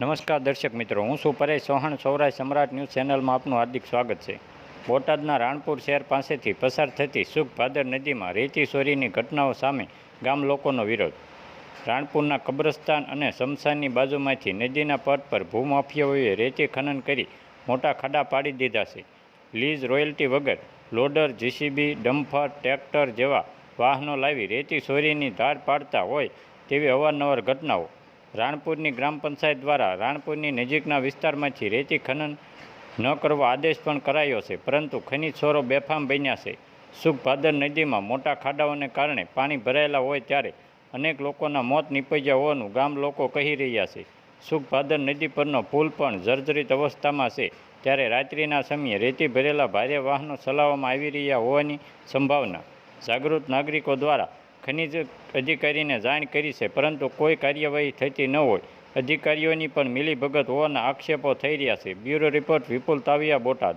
નમસ્કાર દર્શક મિત્રો, હું છું પરેશ ચૌહાણ સૌરાષ્ટ્ર સમ્રાટ ન્યૂઝ ચેનલમાં આપનું હાર્દિક સ્વાગત છે. બોટાદના રાણપુર શહેર પાસેથી પસાર થતી સુખ ભાદર નદીમાં રેતી ચોરીની ઘટનાઓ સામે ગામ લોકોનો વિરોધ. રાણપુરના કબ્રસ્તાન અને શમશાનની બાજુમાંથી નદીના પટ પર ભૂમાફિયાઓએ રેતી ખનન કરી મોટા ખાડા પાડી દીધા છે. લીઝ રોયલ્ટી વગર લોડર, જીસીબી, ડમ્ફર, ટ્રેક્ટર જેવા વાહનો લાવી રેતી ચોરીની ધાર પાડતા હોય તેવી અવારનવાર ઘટનાઓ રાણપુરની ગ્રામ પંચાયત દ્વારા રાણપુરની નજીકના વિસ્તારમાંથી રેતી ખનન ન કરવા આદેશ પણ કરાયો છે, પરંતુ ખનીજ છોરો બેફામ બન્યા છે. સુખભાદર નદીમાં મોટા ખાડાઓને કારણે પાણી ભરાયેલા હોય ત્યારે અનેક લોકોના મોત નીપજ્યા હોવાનું ગામ લોકો કહી રહ્યા છે. સુખભાદર નદી પરનો પુલ પણ જર્જરિત અવસ્થામાં છે, ત્યારે રાત્રિના સમયે રેતી ભરેલા ભારે વાહનો ચલાવવામાં આવી રહ્યા હોવાની સંભાવના. જાગૃત નાગરિકો દ્વારા ખનિજ અધિકારીને જાણ કરી છે, પરંતુ કોઈ કાર્યવાહી થતી ન હોય. અધિકારીઓની પણ મિલીભગત હોવાના આક્ષેપો થઈ રહ્યા છે. Bureau report Vipul Taviya Botad.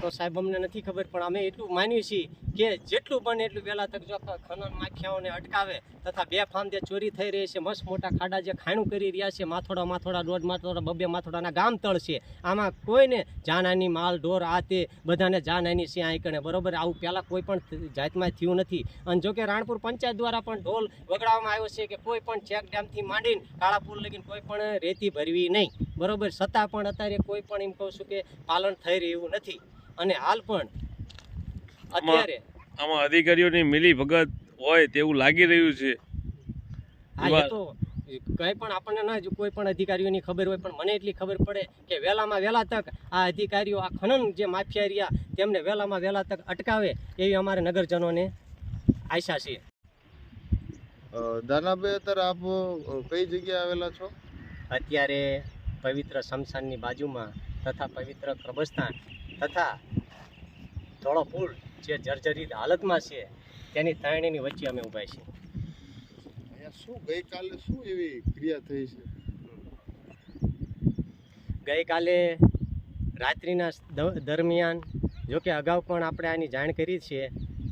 તો સાહેબ, અમને નથી ખબર, પણ અમે એટલું માનીએ છીએ કે જેટલું બને એટલું વહેલા તક જો ખનન માખિયાઓને અટકાવે તથા બે જે ચોરી થઈ રહી છે, મસ્ત મોટા ખાડા જે ખાણું કરી રહ્યા છે, માથોડા માથોડા, દોઢ માથોડા બબે માથોડાના ગામ તળ છે. આમાં કોઈને જાનહાની, માલ, ઢોર આ તે બધાને જાનહાની છે આ કણે બરોબર? આવું પહેલાં કોઈ પણ જાતમાં થયું નથી. અને જોકે રાણપુર પંચાયત દ્વારા પણ ઢોલ વગડાવવામાં આવ્યો છે કે કોઈ પણ ચેક ડેમથી માંડીને કાળા પુલ લગીને કોઈ પણ રેતી ભરવી નહીં. બરોબર? છતાં પણ અત્યારે કોઈ પણ એમ કહું છું કે પાલન થઈ રહ્યું નથી. અને હાલ પણ અત્યારે આમાં અધિકારીઓની મિલી ભગત હોય તેવું લાગી રહ્યું છે. હા એ તો કંઈ પણ આપણને ના જો કોઈ પણ અધિકારીઓની ખબર હોય પણ મને એટલી ખબર પડે કે વહેલામાં વહેલા તક આ અધિકારીઓ આ ખનન જે માફિયા રહ્યા તેમને વહેલામાં વહેલા તક અટકાવે એવી અમારે નગરજનોને આશા છે. દાનાભાઈ અત્યારે આપ કઈ જગ્યાએ આવેલા છો? અત્યારે પવિત્ર શમશાનની બાજુમાં તથા પવિત્ર કબ્રસ્તાન તથા ધોળો પુલ જે જર્જરિત હાલતમાં છે તેની ત્રણેયની વચ્ચે અમે ઊભા છીએ. શું ગઈકાલે શું એવી ક્રિયા થઈ છે? ગઈકાલે રાત્રિના દરમિયાન જો કે અગાઉ પણ આપણે આની જાણ કરી છે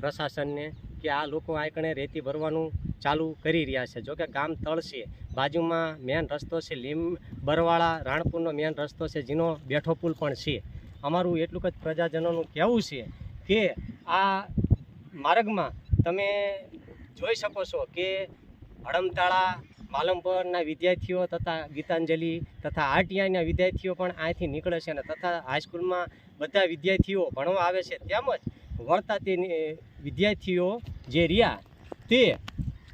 પ્રશાસનને કે આ લોકો આ રેતી ભરવાનું ચાલુ કરી રહ્યા છે. જોકે ગામ તળ છે બાજુમાં મેન રસ્તો છે લીમ બરવાળા, રાણપુરનો મેન રસ્તો છે, જેનો બેઠો પુલ પણ છે. અમારું એટલું જ પ્રજાજનોનું કહેવું છે કે આ માર્ગમાં તમે જોઈ શકો છો કે હડમતાળા, માલમપુરના વિદ્યાર્થીઓ તથા ગીતાંજલિ તથા આરટીઆઈના વિદ્યાર્થીઓ પણ અહીંથી નીકળે છે અને તથા હાઈસ્કૂલમાં બધા વિદ્યાર્થીઓ ભણવા આવે છે. તેમજ વળતા તે વિદ્યાર્થીઓ જે રહ્યા તે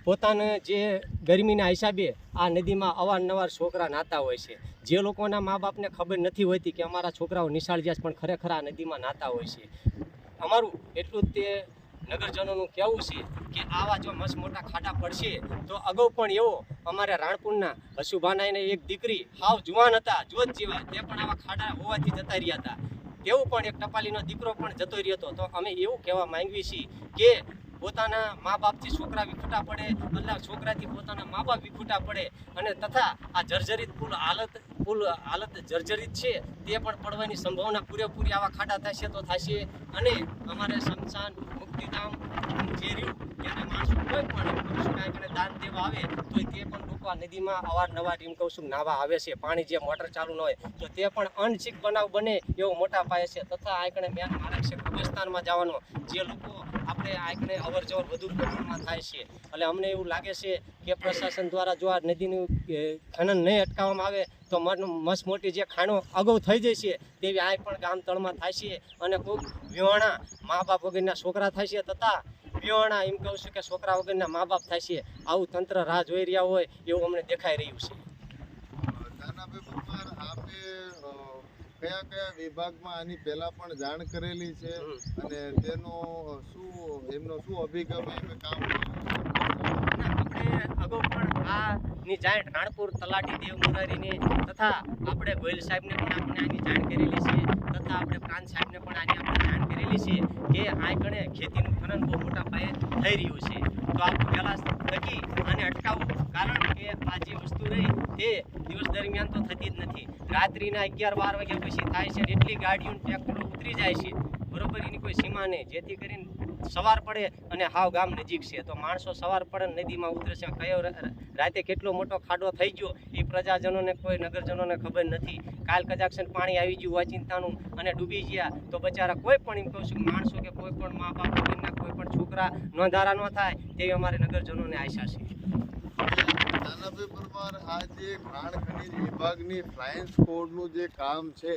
પોતાને જે ગરમીના હિસાબે આ નદીમાં અવારનવાર છોકરા નાતા હોય છે. જે લોકોના મા બાપને ખબર નથી હોતી કે અમારા છોકરાઓ નિશાળ જ્યાં પણ ખરેખર આ નદીમાં નાતા હોય છે. અમારું એટલું તે નગરજનોનું કહેવું છે કે આવા જો મસ્ત મોટા ખાડા પડશે તો અગાઉ પણ એવો અમારા રાણપુરના હસુભાનાઈને એક દીકરી હાવ જુવાન હતા જોત જેવા, તે પણ આવા ખાડા હોવાથી જતા રહ્યા હતા. તેવું પણ એક ટપાલીનો દીકરો પણ જતો રહ્યો હતો. તો અમે એવું કહેવા માંગીએ છીએ કે પોતાના મા બાપથી છોકરા વિખૂટા પડે એટલે છોકરાથી પોતાના મા બાપ વિખૂટા પડે અને તથા આ જર્જરિત પુલ હાલત પુલ હાલત જર્જરિત છે તે પણ પડવાની સંભાવના પૂરેપૂરી આવા ખાડા થશે તો થશે અને અમારે શમશાન મુક્તિધામ જે રહ્યું માણસો કોઈ પણ કણે દાન દેવા આવે, તો તે પણ લોકો નદીમાં અવારનવાર એમ કહું છું, નાવા આવે છે, પાણી જે મોટર ચાલુ ન હોય, તો તે પણ અનસિક બનાવ બને એવો મોટા પાયે છે. તથા આ મેન માર્ગ છે કબ્રસ્તાનમાં જવાનો, જે લોકો આપણે આ અવર જવર વધુ પ્રમાણમાં થાય છે. એટલે અમને એવું લાગે છે કે પ્રશાસન દ્વારા જો આ નદીનું ખનન નહીં અટકાવવામાં આવે, તો મસ્ત મોટી જે ખાણો અગાઉ થઈ જાય છે, તેવી આ પણ ગામ તળમાં થાય છે. અને ખૂબ વિવાણા મા બાપ વગરના છોકરા થાય છે, તથા વિવાણા એમ કહું છું કે છોકરા વગરના મા બાપ થાય છે. આવું તંત્ર રાહ જોઈ રહ્યા હોય, એવું અમને દેખાઈ રહ્યું છે. કયા કયા વિભાગમાં આની પહેલા પણ જાણ કરેલી છે અને તેનો શું એમનો શું અભિગમ એમ કામ આપણે અગાઉ પણ આની જાણ રાણપુર તલાટી દેવ મુરારીને તથા આપણે ગોયલ સાહેબને પણ આપણે આની જાણ કરેલી છે તથા આપણે પ્રાંત સાહેબને પણ આની આપણે જાણ કરેલી છે કે આ કણે ખેતીનું ખનન બહુ મોટા પાયે થઈ રહ્યું છે. તો આપણે પહેલાં થકી આને અટકાવવું કારણ કે આ જે વસ્તુ રહી, તે દિવસ દરમિયાન તો થતી જ નથી. રાત્રિના અગિયાર બાર વાગ્યા પછી થાય છે એટલી ગાડીઓનું ટ્રેક્ટરો ઉતરી જાય છે. બરોબર, એની કોઈ સીમા નહીં. જેથી કરીને સવાર પડે અને હાવ ગામ નજીક છે. તો માણસો સવાર પડે નદીમાં ઉતરશે કયો રા- રા- રાતે કેટલો મોટો ખાડો થઈ ગયો, એ પ્રજાજનોને કોઈ નગરજનોને ખબર નથી. કાલ કજાક્ષણ પાણી આવી ગયું અચિંતાનું અને ડૂબી ગયા, તો બચારા કોઈ પણ એમ કહું છું માણસો કે કોઈ પણ મા બાપ છોકરા નોંધારા ન થાય તેવી અમારે નગરજનોને આશા છે. નાનાભાઈ પરમાર આ ખાણ ખનીજ વિભાગની ફ્લાયન્સ કોડનું જે કામ છે